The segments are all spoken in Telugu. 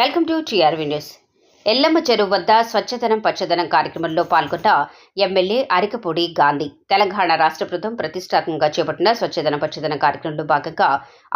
Welcome to TRV news. Yellamma చెరువు వద్ద స్వచ్ఛతనం పచ్చదనం కార్యక్రమంలో పాల్గొన్న ఎమ్మెల్యే అరికపూడి గాంధీ. తెలంగాణ రాష్ట్ర ప్రభుత్వం ప్రతిష్టాత్మకంగా చేపట్టిన స్వచ్ఛదనం పచ్చదనం కార్యక్రమంలో భాగంగా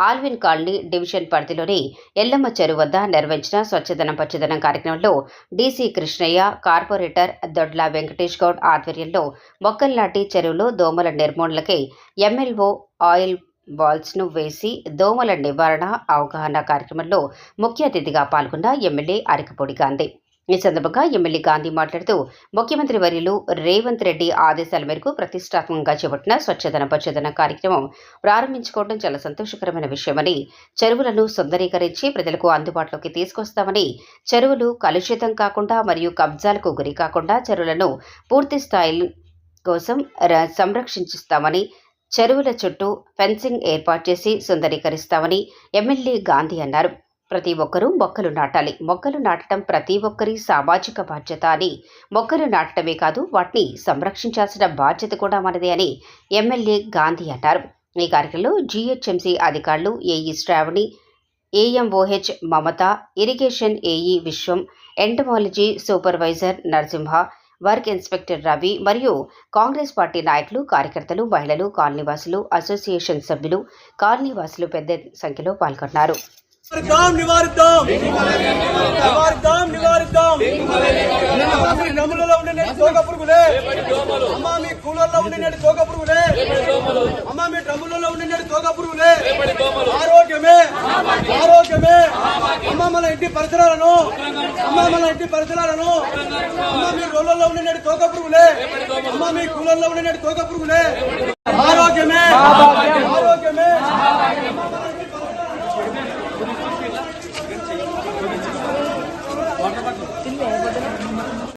ఆల్విన్ కాలనీ డివిజన్ పరిధిలోని ఎల్లమ్మ చెరువు వద్ద నిర్వహించిన స్వచ్ఛదనం పచ్చదనం కార్యక్రమంలో డీసీ కృష్ణయ్య కార్పొరేటర్ దొడ్ల వెంకటేష్ గౌడ్ ఆధ్వర్యంలో మొక్కలు నాటి చెరువులో దోమల నిర్మూలనకై ఎమ్మెల్వో ఆయిల్ బాల్స్ను వేసి దోమల నివారణ అవగాహన కార్యక్రమంలో ముఖ్య అతిథిగా పాల్గొన్న ఎమ్మెల్యే అరకపూడి గాంధీ. ఈ సందర్భంగా ఎమ్మెల్యే గాంధీ మాట్లాడుతూ ముఖ్యమంత్రి వర్యులు రేవంత్ రెడ్డి ఆదేశాల మేరకు ప్రతిష్టాత్మకంగా చేపట్టిన స్వచ్ఛదన పచ్చదన కార్యక్రమం ప్రారంభించుకోవడం చాలా సంతోషకరమైన విషయమని చెరువులను సుందరీకరించి ప్రజలకు అందుబాటులోకి తీసుకొస్తామని చెరువులు కలుషితం కాకుండా మరియు కబ్జాలకు గురి కాకుండా చెరువులను పూర్తి స్థాయి కోసం ర- చెరువుల చుట్టూ ఫెన్సింగ్ ఏర్పాటు చేసి సుందరీకరిస్తామని ఎమ్మెల్యే గాంధీ అన్నారు. ప్రతి ఒక్కరూ మొక్కలు నాటాలి. మొక్కలు నాటడం ప్రతి ఒక్కరి సామాజిక బాధ్యత అని. మొక్కలు నాటడమే కాదు వాటిని సంరక్షించాల్సిన బాధ్యత కూడా మనదే అని ఎమ్మెల్యే గాంధీ అన్నారు. ఈ కార్యక్రమంలో జీహెచ్ఎంసీ అధికారులు AE Shravani AMOH Mamata irrigation AE Vishwam entomology supervisor Narasimha work inspector Ravi మరియు కాంగ్రెస్ పార్టీ నాయకులు కార్యకర్తలు మహిళలు కాలనీవాసులు అసోసియేషన్ సభ్యులు కాలనీవాసులు పెద్ద సంఖ్యలో పాల్గొన్నారు. నివారిద్దాం నివారిద్దాం నివారిద్దాం నివారిద్దాం మీ నములలో ఉండే నేటి తోక పురుగులే అమ్మా మీ కూలర్లో ఉండే నేటి తోక పురుగులే. అమ్మా మీ డ్రమ్ములలో ఉండే నేటి తోక పురుగులే. అమ్మమ్మల ఇంటి పరిసరాలను అమ్మమ్మల ఇంటి పరిసరాలను అమ్మ మీ రోడ్లలో ఉండే తోక పురుగులే అమ్మ మీ కూలల్లో ఉండే తోక పురుగులే ఆరోగ్యమే.